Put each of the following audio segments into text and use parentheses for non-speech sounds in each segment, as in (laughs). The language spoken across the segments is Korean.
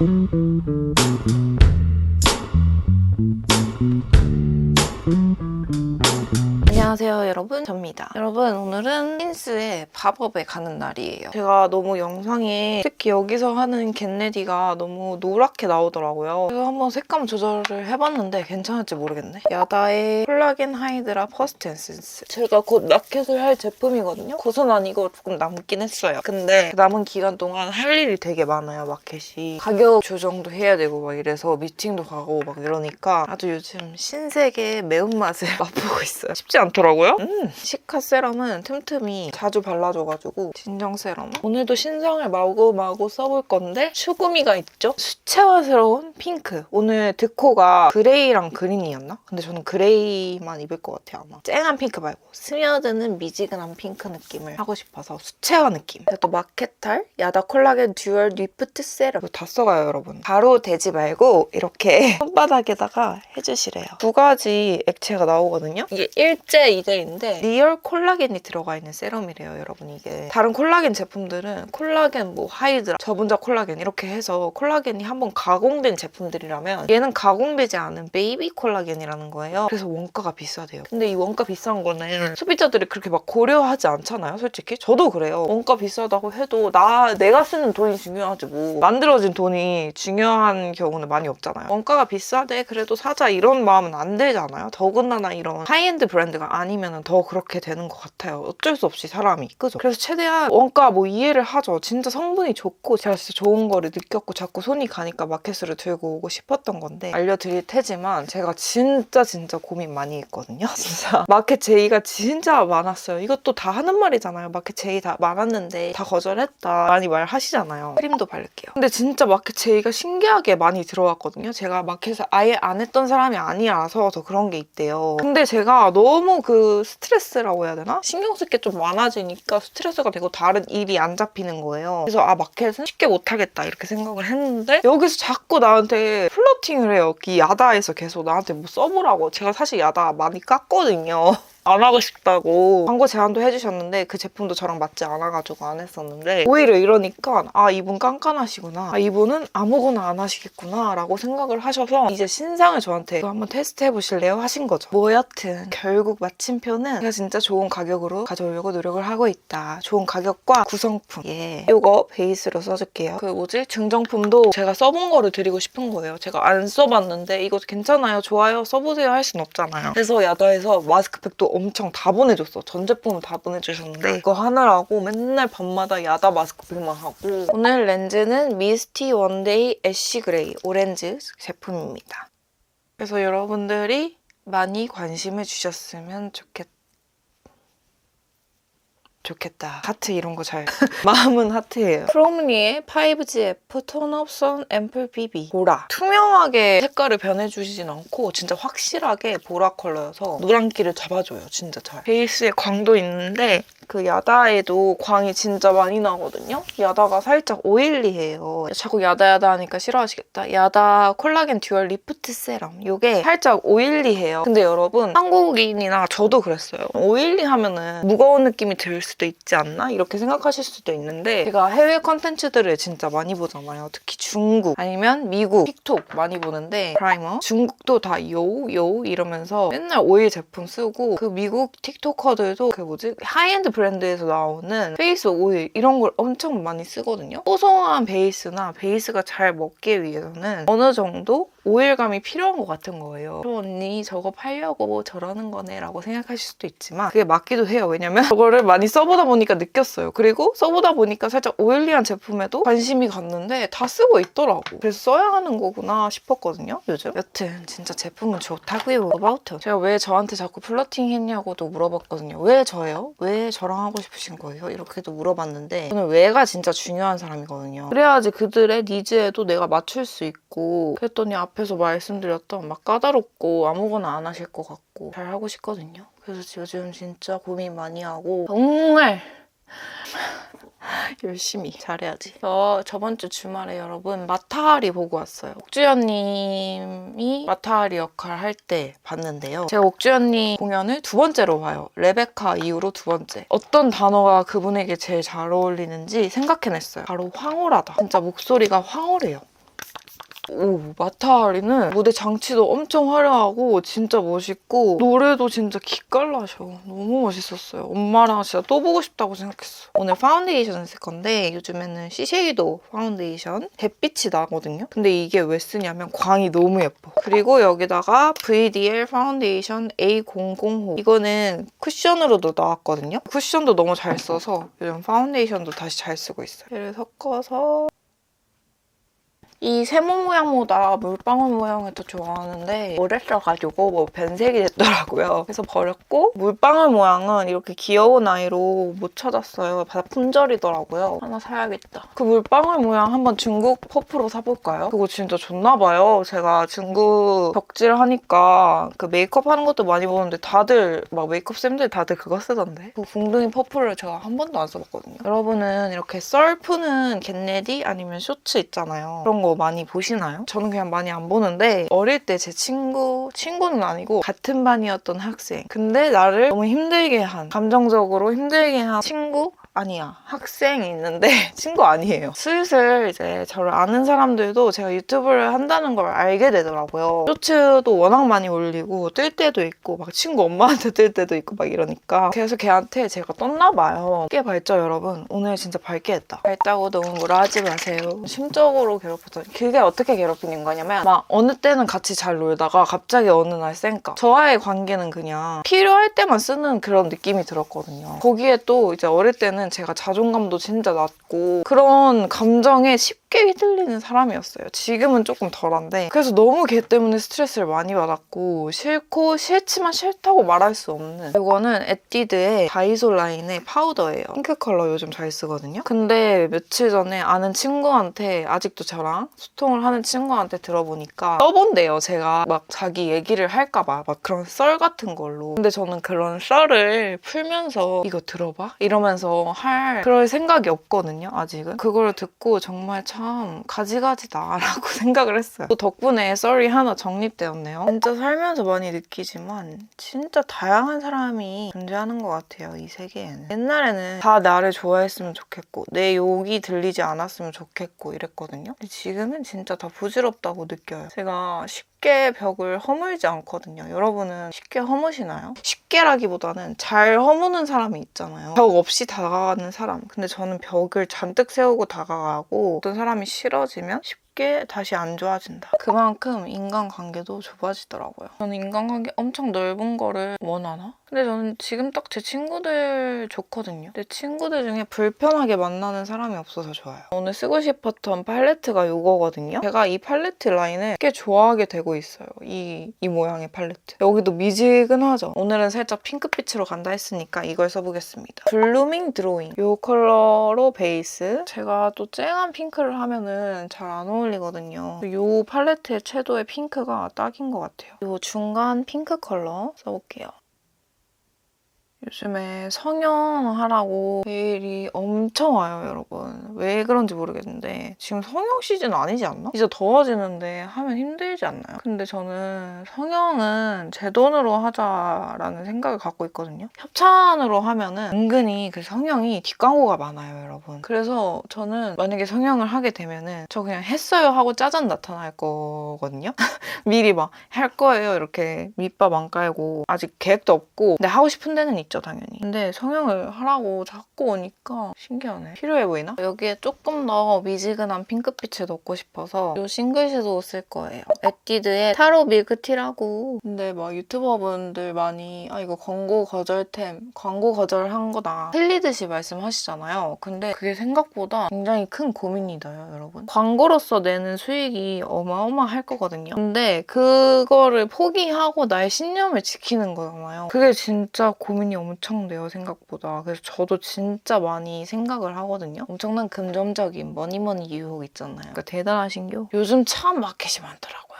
안 여러분 접니다. 여러분 오늘은 힌스의 밥업에 가는 날이에요. 제가 너무 영상에 특히 여기서 하는 겟레디가 너무 노랗게 나오더라고요. 그래서 한번 색감 조절을 해봤는데 괜찮을지 모르겠네. 야다의 콜라겐 하이드라 퍼스트 에센스. 제가 곧 라켓을 할 제품이거든요. 곧은 아니고 조금 남긴 했어요. 근데 그 남은 기간 동안 할 일이 되게 많아요. 마켓이. 가격 조정도 해야 되고 막 이래서 미팅도 가고 막 이러니까 아주 요즘 신세계의 매운맛을 (laughs) 맛보고 있어요. 쉽지 않더라고요? 음, 시카 세럼은 틈틈이 자주 발라줘가지고 진정 세럼. 오늘도 신상을 마구마구 써볼 건데 슈구미가 있죠? 수채화스러운 핑크. 오늘 드코가 그레이랑 그린이었나? 근데 저는 그레이만 입을 것 같아요 아마. 쨍한 핑크 말고. 스며드는 미지근한 핑크 느낌을 하고 싶어서 수채화 느낌. 그리고 또 마케탈? 야다 콜라겐 듀얼 리프트 세럼. 이거 다 써가요 여러분. 바로 대지 말고 이렇게 (laughs) 손바닥에다가 해주시래요. 두 가지 액체가 나오거든요? 이게 1제 2제인데 리얼 콜라겐이 들어가 있는 세럼이래요 여러분 이게. 다른 콜라겐 제품들은 콜라겐 뭐 하이드라 저분자 콜라겐 이렇게 해서 콜라겐이 한번 가공된 제품들이라면 얘는 가공되지 않은 베이비 콜라겐이라는 거예요. 그래서 원가가 비싸대요. 근데 이 원가 비싼 거는 소비자들이 그렇게 막 고려하지 않잖아요 솔직히. 저도 그래요. 원가 비싸다고 해도 나 내가 쓰는 돈이 중요하지 뭐. 만들어진 돈이 중요한 경우는 많이 없잖아요. 원가가 비싸대 그래도 사자 이런 마음은 안 들잖아요. 더군다나 이런 하이엔드 브랜드가 아니면 더 그렇게 되는 것 같아요. 어쩔 수 없이 사람이 그죠? 그래서 최대한 원가 뭐 이해를 하죠. 진짜 성분이 좋고 제가 진짜 좋은 거를 느꼈고 자꾸 손이 가니까 마켓으로 들고 오고 싶었던 건데 알려드릴 테지만 제가 진짜 진짜 고민 많이 했거든요. (laughs) 진짜 마켓 제의가 진짜 많았어요. 이것도 다 하는 말이잖아요. 마켓 제의 다 많았는데 다 거절했다. 많이 말하시잖아요. 크림도 바를게요. 근데 진짜 마켓 제의가 신기하게 많이 들어왔거든요. 제가 마켓을 아예 안 했던 사람이 아니라서 더 그런 게 있대요. 근데 제가 너무 그 스 트레스라고 해야 되나? 신경 쓸 게 좀 많아지니까 스트레스가 되고 다른 일이 안 잡히는 거예요. 그래서 아 마켓은 쉽게 못하겠다 이렇게 생각을 했는데 여기서 자꾸 나한테 플러팅을 해요. 이 야다에서 계속 나한테 뭐 써보라고. 제가 사실 야다 많이 깠거든요 (laughs) 안 하고 싶다고 광고 제안도 해주셨는데 그 제품도 저랑 맞지 않아가지고 안 했었는데 오히려 이러니까 아 이분 깐깐하시구나. 아 이분은 아무거나 안 하시겠구나 라고 생각을 하셔서 이제 신상을 저한테 한번 테스트 해보실래요? 하신 거죠. 뭐 여튼 결국 마침표는 제가 진짜 좋은 가격으로 가져오려고 노력을 하고 있다. 좋은 가격과 구성품. 예. 이거 베이스로 써줄게요. 그 뭐지? 증정품도 제가 써본 거를 드리고 싶은 거예요. 제가 안 써봤는데 이거 괜찮아요? 좋아요? 써보세요? 할 순 없잖아요. 그래서 야다에서 마스크팩도 엄청 다 보내줬어. 전 제품을 다 보내주셨는데 이거 하느라고 맨날 밤마다 야다 마스크팩만 하고 오늘 렌즈는 미스티 원데이 애쉬 그레이 오렌지 제품입니다. 그래서 여러분들이 많이 관심을 주셨으면 좋겠 좋겠다. 하트 이런 거 잘. (laughs) 마음은 하트예요. 프롬리의 5GF 톤업 선 앰플 BB 보라. 투명하게 색깔을 변해주시진 않고 진짜 확실하게 보라 컬러여서 노란기를 잡아줘요. 진짜 잘. 베이스에 광도 있는데 그 야다에도 광이 진짜 많이 나거든요. 야다가 살짝 오일리해요. 자꾸 야다 야다 하니까 싫어하시겠다. 야다 콜라겐 듀얼 리프트 세럼. 이게 살짝 오일리해요. 근데 여러분 한국인이나 저도 그랬어요. 오일리 하면은 무거운 느낌이 들 수도 있지 않나? 이렇게 생각하실 수도 있는데 제가 해외 컨텐츠들을 진짜 많이 보잖아요. 특히 중국 아니면 미국 틱톡 많이 보는데 프라이머 중국도 다요요 이러면서 맨날 오일 제품 쓰고 그 미국 틱토커들도 그 뭐지 하이엔드 브랜드에서 나오는 페이스 오일 이런 걸 엄청 많이 쓰거든요. 뽀송한 베이스나 베이스가 잘 먹기 위해서는 어느 정도 오일감이 필요한 것 같은 거예요. 저 언니 저거 팔려고 저러는 거네 라고 생각하실 수도 있지만 그게 맞기도 해요. 왜냐면 (laughs) 저거를 많이 써보다 보니까 느꼈어요. 그리고 써보다 보니까 살짝 오일리한 제품에도 관심이 갔는데 다 쓰고 있더라고. 그래서 써야 하는 거구나 싶었거든요. 요즘. 여튼 진짜 제품은 좋다고요. about 제가 왜 저한테 자꾸 플러팅 했냐고도 물어봤거든요. 왜 저예요? 왜 저랑 하고 싶으신 거예요? 이렇게도 물어봤는데 저는 왜가 진짜 중요한 사람이거든요. 그래야지 그들의 니즈에도 내가 맞출 수 있고 그랬더니 앞 에서 말씀드렸던 막 까다롭고 아무거나 안 하실 것 같고 잘 하고 싶거든요. 그래서 요즘 진짜 고민 많이 하고 정말 (laughs) 열심히 잘해야지. 저 저번 주 주말에 여러분 마타하리 보고 왔어요. 옥주현님이 마타하리 역할 할 때 봤는데요. 제가 옥주현님 공연을 두 번째로 봐요. 레베카 이후로 두 번째. 어떤 단어가 그분에게 제일 잘 어울리는지 생각해냈어요. 바로 황홀하다. 진짜 목소리가 황홀해요. 오 마타리는 무대 장치도 엄청 화려하고 진짜 멋있고 노래도 진짜 기깔나셔. 너무 멋있었어요. 엄마랑 진짜 또 보고 싶다고 생각했어. 오늘 파운데이션을 쓸 건데 요즘에는 시쉐이도 파운데이션 햇빛이 나거든요. 근데 이게 왜 쓰냐면 광이 너무 예뻐. 그리고 여기다가 VDL 파운데이션 A005 이거는 쿠션으로도 나왔거든요. 쿠션도 너무 잘 써서 요즘 파운데이션도 다시 잘 쓰고 있어요. 얘를 섞어서 이 세모 모양보다 물방울 모양을 더 좋아하는데 어렸어가지고 뭐 변색이 됐더라고요. 그래서 버렸고 물방울 모양은 이렇게 귀여운 아이로 못 찾았어요. 다 품절이더라고요. 하나 사야겠다. 그 물방울 모양 한번 중국 퍼프로 사볼까요? 그거 진짜 좋나봐요. 제가 중국 덕질 하니까 그 메이크업 하는 것도 많이 보는데 다들 막 메이크업 쌤들 다들 그거 쓰던데. 그 궁둥이 퍼프를 제가 한 번도 안 써봤거든요. 여러분은 이렇게 썰 푸는 겟레디 아니면 쇼츠 있잖아요. 그런 거 많이 보시나요? 저는 그냥 많이 안 보는데 어릴 때 제 친구, 친구는 아니고 같은 반이었던 학생. 근데 나를 너무 힘들게 한, 감정적으로 힘들게 한 친구? 아니야. 학생이 있는데 (laughs) 친구 아니에요. 슬슬 이제 저를 아는 사람들도 제가 유튜브를 한다는 걸 알게 되더라고요. 쇼츠도 워낙 많이 올리고 뜰 때도 있고 막 친구 엄마한테 뜰 때도 있고 막 이러니까 그래서 걔한테 제가 떴나 봐요. 꽤 밝죠 여러분? 오늘 진짜 밝게 했다. 밝다고 너무 뭐라 하지 마세요. 심적으로 괴롭혔더니 그게 어떻게 괴롭히는 거냐면 막 어느 때는 같이 잘 놀다가 갑자기 어느 날 쌩까. 저와의 관계는 그냥 필요할 때만 쓰는 그런 느낌이 들었거든요. 거기에 또 이제 어릴 때는 제가 자존감도 진짜 낮고 그런 감정에 쉽 게 휘둘리는 사람이었어요. 지금은 조금 덜한데 그래서 너무 걔 때문에 스트레스를 많이 받았고 싫고 싫지만 싫다고 말할 수 없는 이거는 에뛰드의 다이소 라인의 파우더예요. 핑크 컬러 요즘 잘 쓰거든요. 근데 며칠 전에 아는 친구한테 아직도 저랑 소통을 하는 친구한테 들어보니까 써본대요. 제가 막 자기 얘기를 할까봐 막 그런 썰 같은 걸로. 근데 저는 그런 썰을 풀면서 이거 들어봐 이러면서 할 그럴 생각이 없거든요. 아직은 그걸 듣고 정말 참 가지가지다라고 (laughs) 생각을 했어요. 또 덕분에 썰이 하나 정립되었네요. 진짜 살면서 많이 느끼지만 진짜 다양한 사람이 존재하는 것 같아요. 이 세계에는. 옛날에는 다 나를 좋아했으면 좋겠고 내 욕이 들리지 않았으면 좋겠고 이랬거든요. 근데 지금은 진짜 다 부질없다고 느껴요. 제가 쉽게 벽을 허물지 않거든요. 여러분은 쉽게 허무시나요? 쉽게라기보다는 잘 허무는 사람이 있잖아요. 벽 없이 다가가는 사람. 근데 저는 벽을 잔뜩 세우고 다가가고 어떤 사람이 싫어지면 쉽게 다시 안 좋아진다. 그만큼 인간관계도 좁아지더라고요. 저는 인간관계 엄청 넓은 거를 원하나? 근데 저는 지금 딱 제 친구들 좋거든요. 내 친구들 중에 불편하게 만나는 사람이 없어서 좋아요. 오늘 쓰고 싶었던 팔레트가 이거거든요. 제가 이 팔레트 라인을 꽤 좋아하게 되고 있어요. 이, 이 모양의 팔레트. 여기도 미지근하죠? 오늘은 살짝 핑크빛으로 간다 했으니까 이걸 써보겠습니다. 블루밍 드로잉. 이 컬러로 베이스. 제가 또 쨍한 핑크를 하면은 잘 안 어울리 거든요. 이 팔레트의 채도의 핑크가 딱인 것 같아요. 이 중간 핑크 컬러 써볼게요. 요즘에 성형하라고 메일이 엄청 와요, 여러분. 왜 그런지 모르겠는데 지금 성형 시즌 아니지 않나? 이제 더워지는데 하면 힘들지 않나요? 근데 저는 성형은 제 돈으로 하자라는 생각을 갖고 있거든요. 협찬으로 하면은 은근히 그 성형이 뒷광고가 많아요, 여러분. 그래서 저는 만약에 성형을 하게 되면은 저 그냥 했어요 하고 짜잔 나타날 거거든요. (laughs) 미리 막 할 거예요 이렇게 밑밥 안 깔고 아직 계획도 없고 근데 하고 싶은 데는 있죠 당연히. 근데 성형을 하라고 자꾸 오니까 신기하네. 필요해 보이나? 여기에 조금 더 미지근한 핑크빛을 넣고 싶어서 이 싱글 섀도우 쓸 거예요. 에뛰드의 타로 밀크티라고. 근데 막 유튜버분들 많이 아 이거 광고 거절템 광고 거절한 거다. 틀리듯이 말씀하시잖아요. 근데 그게 생각보다 굉장히 큰 고민이다요 여러분. 광고로서 내는 수익이 어마어마할 거거든요. 근데 그거를 포기하고 나의 신념을 지키는 거잖아요. 그게 진짜 고민이 엄청 돼요, 생각보다. 그래서 저도 진짜 많이 생각을 하거든요. 엄청난 금전적인 머니머니 유혹 있잖아요. 그러니까 대단하신교? 요즘 참 마켓이 많더라고요.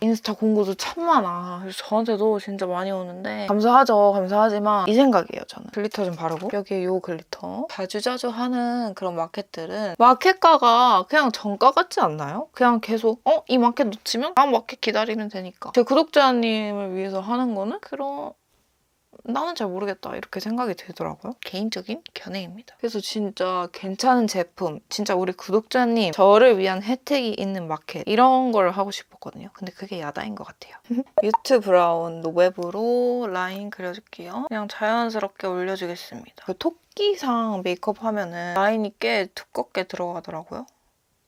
인스타 공고도 참 많아. 그래서 저한테도 진짜 많이 오는데 감사하죠. 감사하지만 이 생각이에요. 저는 글리터 좀 바르고 여기에 요 글리터 자주자주 하는 그런 마켓들은 마켓가가 그냥 정가 같지 않나요? 그냥 계속 어? 이 마켓 놓치면 다음 마켓 기다리면 되니까 제 구독자님을 위해서 하는 거는 그런 나는 잘 모르겠다 이렇게 생각이 들더라고요. 개인적인 견해입니다. 그래서 진짜 괜찮은 제품, 진짜 우리 구독자님 저를 위한 혜택이 있는 마켓 이런 걸 하고 싶었거든요. 근데 그게 야다인 것 같아요. (laughs) 유트 브라운 노웹으로 라인 그려줄게요. 그냥 자연스럽게 올려주겠습니다. 그 토끼상 메이크업 하면은 라인이 꽤 두껍게 들어가더라고요.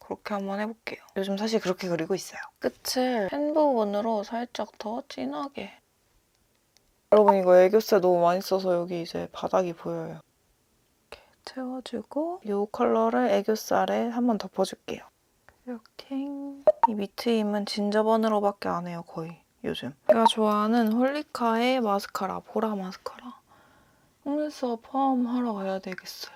그렇게 한번 해볼게요. 요즘 사실 그렇게 그리고 있어요. 끝을 펜 부분으로 살짝 더 진하게. 여러분 이거 애교살 너무 많이 써서 여기 이제 바닥이 보여요. 이렇게 채워주고 이 컬러를 애교살에 한 번 덮어줄게요. 이렇게 이 밑트임은 진저번으로밖에 안 해요 거의 요즘. 제가 좋아하는 홀리카의 마스카라 보라 마스카라. 속눈썹 펌 하러 가야 되겠어요.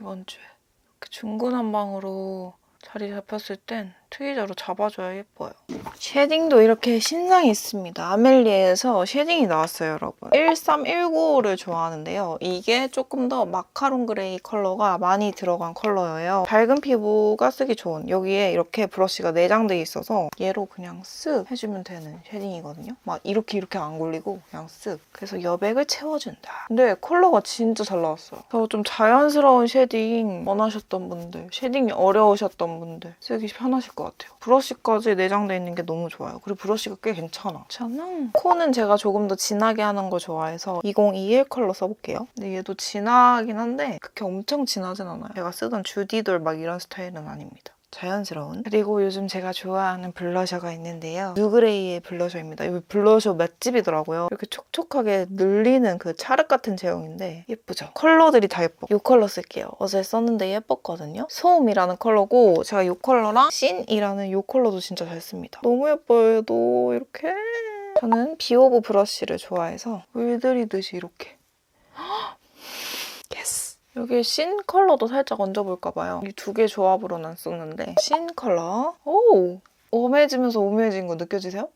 이번 주에. 이렇게 중구난방으로 자리 잡혔을 땐 트위저로 잡아줘야 예뻐요. 쉐딩도 이렇게 신상이 있습니다. 아멜리에서 쉐딩이 나왔어요, 여러분. 1319를 좋아하는데요. 이게 조금 더 마카롱 그레이 컬러가 많이 들어간 컬러예요. 밝은 피부가 쓰기 좋은 여기에 이렇게 브러쉬가 내장돼 있어서 얘로 그냥 쓱 해주면 되는 쉐딩이거든요. 막 이렇게 이렇게 안 걸리고 그냥 쓱. 그래서 여백을 채워준다. 근데 컬러가 진짜 잘 나왔어요. 저 좀 자연스러운 쉐딩 원하셨던 분들, 쉐딩이 어려우셨던 분들 쓰기 편하실 것 같아요. 브러쉬까지 내장돼 있는 게 너무 좋아요. 그리고 브러쉬가 꽤 괜찮아. 괜찮아. 코는 제가 조금 더 진하게 하는 거 좋아해서 2021 컬러 써볼게요. 근데 얘도 진하긴 한데 그렇게 엄청 진하진 않아요. 제가 쓰던 주디돌 막 이런 스타일은 아닙니다. 자연스러운. 그리고 요즘 제가 좋아하는 블러셔가 있는데요. 누그레이의 블러셔입니다. 이 블러셔 맛집이더라고요. 이렇게 촉촉하게 늘리는 그 찰흙 같은 제형인데 예쁘죠? 컬러들이 다 예뻐. 이 컬러 쓸게요. 어제 썼는데 예뻤거든요. 소음이라는 컬러고 제가 이 컬러랑 씬이라는 이 컬러도 진짜 잘 씁니다. 너무 예뻐요. 얘도 이렇게. 저는 비오브 브러쉬를 좋아해서 물들이듯이 이렇게. 여기 신 컬러도 살짝 얹어볼까 봐요. 이 두 개 조합으로는 안 썼는데 신 컬러. 오! 웜해지면서 오묘해진 거 느껴지세요?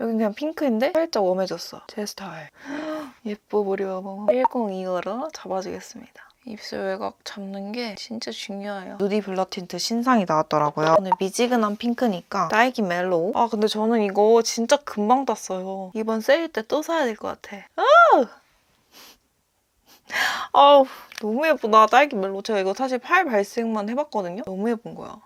여긴 그냥 핑크인데 살짝 웜해졌어. 제 스타일. (gasps) 예뻐 보려. 102호로 잡아주겠습니다. 입술 외곽 잡는 게 진짜 중요해요. 누디 블러 틴트 신상이 나왔더라고요. 오늘 미지근한 핑크니까 딸기 멜로우. 아 근데 저는 이거 진짜 금방 땄어요. 이번 세일 때 또 사야 될 것 같아. 아! 아우 너무 예쁘다. 딸기 멜로. 제가 이거 사실 팔 발색만 해봤거든요. 너무 예쁜 거야.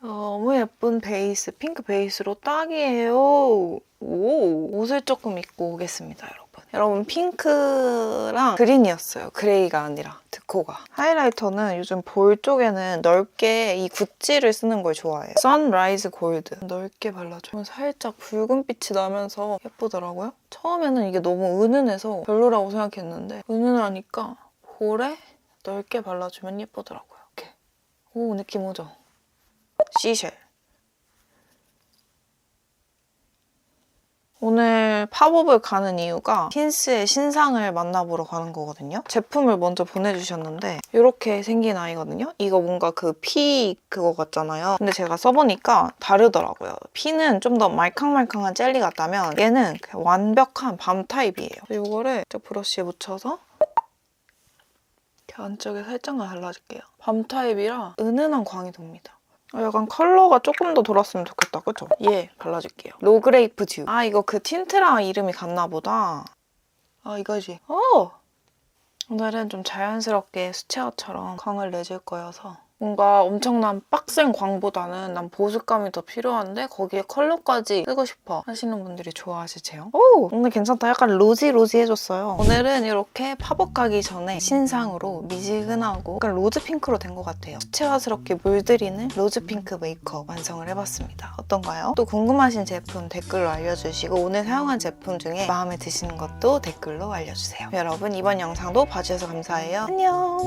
너무 예쁜 베이스 핑크 베이스로 딱이에요. 오 옷을 조금 입고 오겠습니다 여러분 여러분 핑크랑 그린이었어요. 그레이가 아니라 드코가. 하이라이터는 요즘 볼 쪽에는 넓게 이 구찌를 쓰는 걸 좋아해요. 선라이즈 골드 넓게 발라줘요 살짝 붉은빛이 나면서 예쁘더라고요. 처음에는 이게 너무 은은해서 별로라고 생각했는데 은은하니까 볼에 넓게 발라주면 예쁘더라고요. 이렇게. 오 느낌 오죠? 시쉘 오늘 팝업을 가는 이유가 핀스의 신상을 만나보러 가는 거거든요. 제품을 먼저 보내주셨는데 이렇게 생긴 아이거든요. 이거 뭔가 그 피 그거 같잖아요. 근데 제가 써보니까 다르더라고요. 피는 좀 더 말캉말캉한 젤리 같다면 얘는 그냥 완벽한 밤 타입이에요. 이거를 저 브러쉬에 묻혀서 안쪽에 살짝만 발라줄게요. 밤 타입이라 은은한 광이 돕니다. 아, 약간 컬러가 조금 더 돌았으면 좋겠다. 그쵸? 얘 발라줄게요. 로그레이프 듀. 아 이거 그 틴트랑 이름이 같나 보다. 아 이거지. 오! 오늘은 좀 자연스럽게 수채화처럼 광을 내줄 거여서 뭔가 엄청난 빡센 광보다는 난 보습감이 더 필요한데 거기에 컬러까지 쓰고 싶어 하시는 분들이 좋아하실 제형. 오! 오늘 괜찮다. 약간 로지로지해졌어요. 오늘은 이렇게 팝업 가기 전에 신상으로 미지근하고 약간 로즈 핑크로 된 것 같아요. 수채화스럽게 물들이는 로즈 핑크 메이크업 완성을 해봤습니다. 어떤가요? 또 궁금하신 제품 댓글로 알려주시고 오늘 사용한 제품 중에 마음에 드시는 것도 댓글로 알려주세요. 여러분 이번 영상도 봐주셔서 감사해요. 안녕!